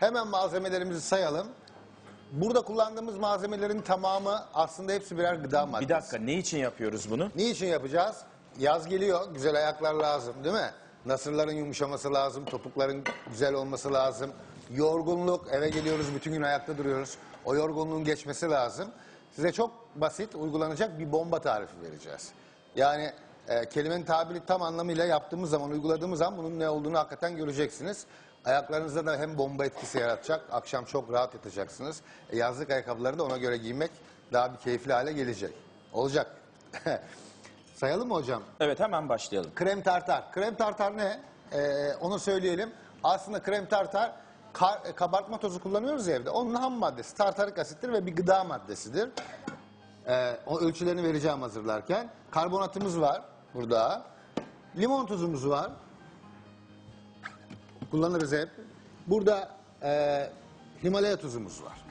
Hemen malzemelerimizi sayalım. Burada kullandığımız malzemelerin tamamı aslında hepsi birer gıda maddesi. Bir dakika ne için yapıyoruz bunu? Niçin yapacağız? Yaz geliyor, güzel ayaklar lazım değil mi? Nasırların yumuşaması lazım, topukların güzel olması lazım. Yorgunluk, eve geliyoruz bütün gün ayakta duruyoruz. O yorgunluğun geçmesi lazım. Size çok basit uygulanacak bir bomba tarifi vereceğiz. Yani e, kelimenin tabiri tam anlamıyla yaptığımız zaman, uyguladığımız zaman bunun ne olduğunu hakikaten göreceksiniz. Ayaklarınızda da hem bomba etkisi yaratacak, akşam çok rahat yatacaksınız. E, yazlık ayakkabıları da ona göre giymek daha bir keyifli hale gelecek. Olacak. Sayalım mı hocam? Evet hemen başlayalım. Krem tartar. Krem tartar ne? Ee, onu söyleyelim. Aslında krem tartar kar- kabartma tozu kullanıyoruz ya evde. Onun ham maddesi tartarik asittir ve bir gıda maddesidir. Ee, o ölçülerini vereceğim hazırlarken. Karbonatımız var burada. Limon tuzumuz var. Kullanırız hep. Burada e, Himalaya tuzumuz var.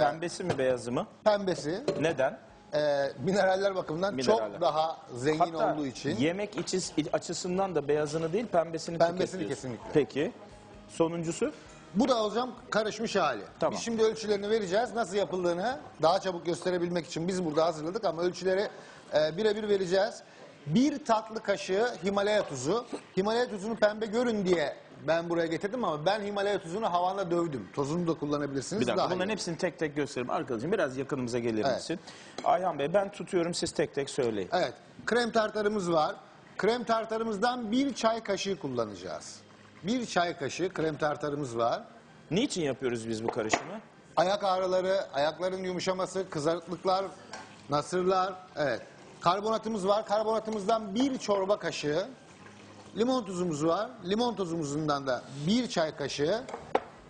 Pembesi mi beyazı mı? Pembesi Neden? e, mineraller bakımından Mineraller. çok daha zengin Hatta olduğu için. yemek içi- açısından da beyazını değil pembesini, Pembesini tüketiyorsun. kesinlikle. Peki. Sonuncusu? Bu da hocam karışmış hali. Tamam. Biz şimdi ölçülerini vereceğiz. Nasıl yapıldığını daha çabuk gösterebilmek için biz burada hazırladık ama ölçüleri e, birebir vereceğiz. Bir tatlı kaşığı Himalaya tuzu. Himalaya tuzunu pembe görün diye ben buraya getirdim ama ben Himalaya tuzunu havanda dövdüm. Tozunu da kullanabilirsiniz. Bir dakika daha bunların iyi. hepsini tek tek göstereyim. Arkadaşım biraz yakınımıza gelir Evet. misin? Ayhan Bey ben tutuyorum siz tek tek söyleyin. Evet. Krem tartarımız var. Krem tartarımızdan bir çay kaşığı kullanacağız. Bir çay kaşığı krem tartarımız var. Niçin yapıyoruz biz bu karışımı? Ayak ağrıları, ayakların yumuşaması, kızarıklıklar, nasırlar. Evet. Karbonatımız var. Karbonatımızdan bir çorba kaşığı. Limon tuzumuz var. Limon tuzumuzdan da bir çay kaşığı.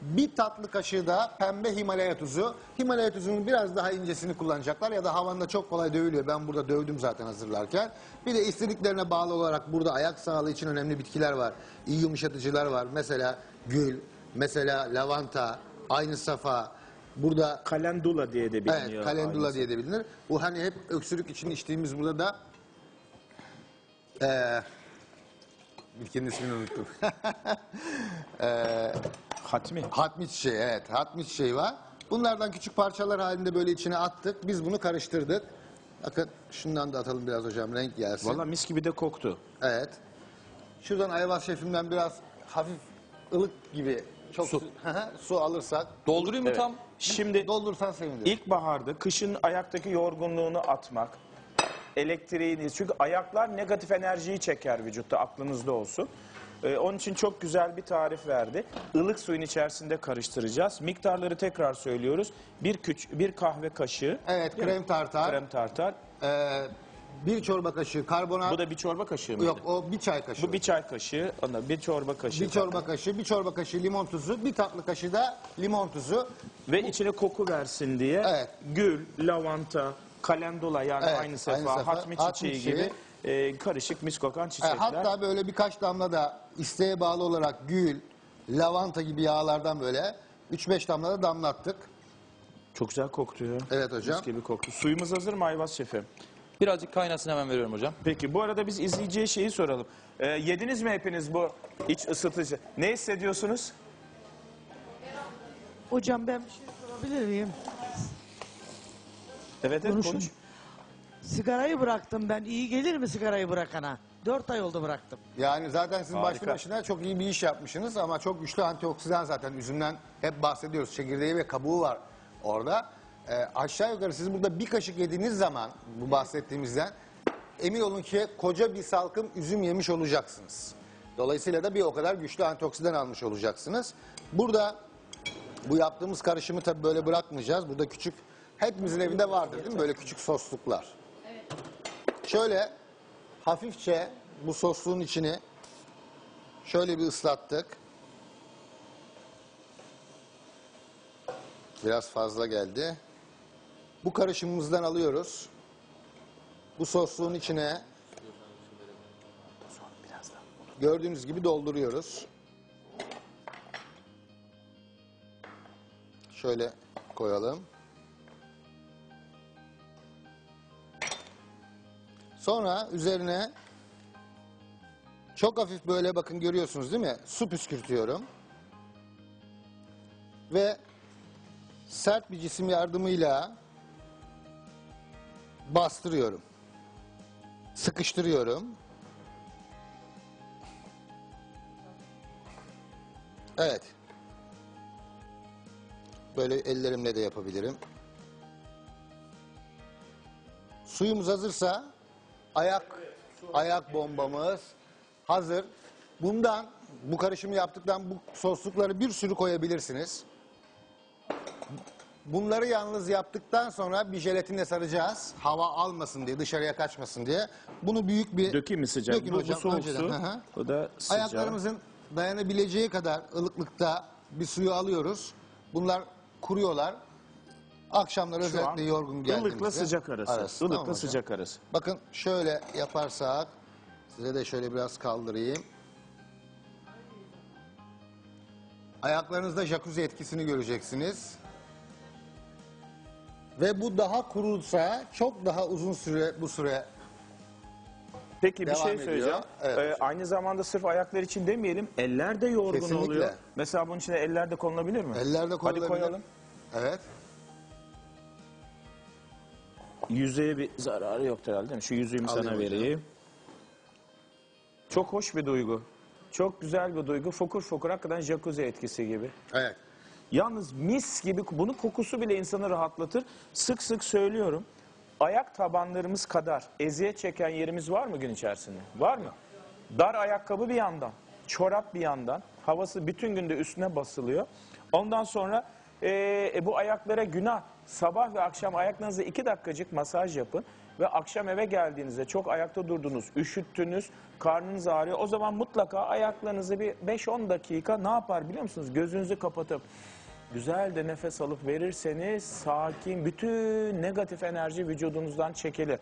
Bir tatlı kaşığı da pembe Himalaya tuzu. Himalaya tuzunun biraz daha incesini kullanacaklar ya da havanda çok kolay dövülüyor. Ben burada dövdüm zaten hazırlarken. Bir de istediklerine bağlı olarak burada ayak sağlığı için önemli bitkiler var. İyi yumuşatıcılar var. Mesela gül, mesela lavanta, aynı safa. Burada Kalendula diye de biliniyor. Evet, kalendula aynısı. diye de bilinir. Bu hani hep öksürük için içtiğimiz burada da eee ülkenin ismini unuttum. Hatmi. Hatmi çiçeği, evet. Hatmi çiçeği var. Bunlardan küçük parçalar halinde böyle içine attık. Biz bunu karıştırdık. Bakın şundan da atalım biraz hocam renk gelsin. Valla mis gibi de koktu. Evet. Şuradan Ayvaz şefimden biraz hafif ılık gibi çok su, su alırsak Doldurayım mı tam? Şimdi doldursan sevinirim. İlkbaharda kışın ayaktaki yorgunluğunu atmak, elektriğini çünkü ayaklar negatif enerjiyi çeker vücutta aklınızda olsun. Ee, onun için çok güzel bir tarif verdi. Ilık suyun içerisinde karıştıracağız. Miktarları tekrar söylüyoruz. Bir küç bir kahve kaşığı Evet, krem tartar. krem tartar. Eee, bir çorba kaşığı karbonat. Bu da bir çorba kaşığı mıydı? Yok o bir çay kaşığı. Bu bir çay kaşığı, ona bir çorba kaşığı. Bir çorba kaşığı, bir çorba kaşığı limon tuzu, bir tatlı kaşığı da limon tuzu. Ve içine koku versin diye Evet. gül, lavanta, kalendula yani Evet, aynı sefa, aynı sefa, hatmi hatmi çiçeği çiçeği. gibi e, karışık mis kokan E, çiçekler. hatta böyle birkaç damla da isteğe bağlı olarak gül, lavanta gibi yağlardan böyle 3-5 damla da damlattık. Çok güzel koktu ya. Evet hocam. Mis gibi koktu. Suyumuz hazır mı Ayvaz şefim? Birazcık kaynasın hemen veriyorum hocam. Peki bu arada biz izleyiciye şeyi soralım. E, yediniz mi hepiniz bu iç ısıtıcı? Ne hissediyorsunuz? Hocam ben bir şey sorabilir miyim? Evet evet Konuşun. konuş. Sigarayı bıraktım ben. İyi gelir mi sigarayı bırakana? Dört ay oldu bıraktım. Yani zaten siz başlı Harika. başına çok iyi bir iş yapmışsınız ama çok güçlü antioksidan zaten üzümden hep bahsediyoruz. Çekirdeği ve kabuğu var orada. E, aşağı yukarı siz burada bir kaşık yediğiniz zaman bu bahsettiğimizden emin olun ki koca bir salkım üzüm yemiş olacaksınız. Dolayısıyla da bir o kadar güçlü antioksidan almış olacaksınız. Burada bu yaptığımız karışımı tabii böyle bırakmayacağız. Burada küçük, hepimizin evinde vardır değil mi? Böyle küçük sosluklar. Şöyle hafifçe bu sosluğun içini şöyle bir ıslattık. Biraz fazla geldi. Bu karışımımızdan alıyoruz. Bu sosluğun içine gördüğünüz gibi dolduruyoruz. Şöyle koyalım. Sonra üzerine çok hafif böyle bakın görüyorsunuz değil mi? Su püskürtüyorum. ve sert bir cisim yardımıyla bastırıyorum. Sıkıştırıyorum. Evet. Böyle ellerimle de yapabilirim. Suyumuz hazırsa ayak ayak bombamız hazır. Bundan bu karışımı yaptıktan bu soslukları bir sürü koyabilirsiniz. Bunları yalnız yaptıktan sonra bir jelatinle saracağız. Hava almasın diye, dışarıya kaçmasın diye. Bunu büyük bir... Dökeyim mi sıcak? Dökün bu, hocam, bu soğuk önceden. su. Hı hı. Bu da sıcak. Ayaklarımızın dayanabileceği kadar ılıklıkta bir suyu alıyoruz. Bunlar kuruyorlar. Akşamları Şu özellikle yorgun geldiğimizde. ılıkla sıcak arası. Arası, Ilıkla tamam hocam. sıcak arası. Bakın şöyle yaparsak, size de şöyle biraz kaldırayım. Ayaklarınızda jacuzzi etkisini göreceksiniz. Ve bu daha kurulsa çok daha uzun süre bu süre Peki bir Devam şey ediyor. söyleyeceğim. Evet Ee, hocam. aynı zamanda sırf ayaklar için demeyelim. Eller de yorgun Kesinlikle. oluyor. Mesela bunun içine eller de konulabilir mi? ellerde Hadi konulabilir. koyalım. Evet. Yüzeye bir zararı yok herhalde değil mi? Şu yüzüğümü sana Alayım hocam. vereyim. Çok hoş bir duygu. Çok güzel bir duygu. Fokur fokur hakikaten jacuzzi etkisi gibi. Evet. Yalnız mis gibi bunun kokusu bile insanı rahatlatır. Sık sık söylüyorum. Ayak tabanlarımız kadar eziyet çeken yerimiz var mı gün içerisinde? Var mı? Dar ayakkabı bir yandan, çorap bir yandan. Havası bütün günde üstüne basılıyor. Ondan sonra e, bu ayaklara günah. Sabah ve akşam ayaklarınıza iki dakikacık masaj yapın. Ve akşam eve geldiğinizde çok ayakta durdunuz, üşüttünüz, karnınız ağrıyor. O zaman mutlaka ayaklarınızı bir 5-10 dakika ne yapar biliyor musunuz? Gözünüzü kapatıp güzel de nefes alıp verirseniz sakin bütün negatif enerji vücudunuzdan çekilir.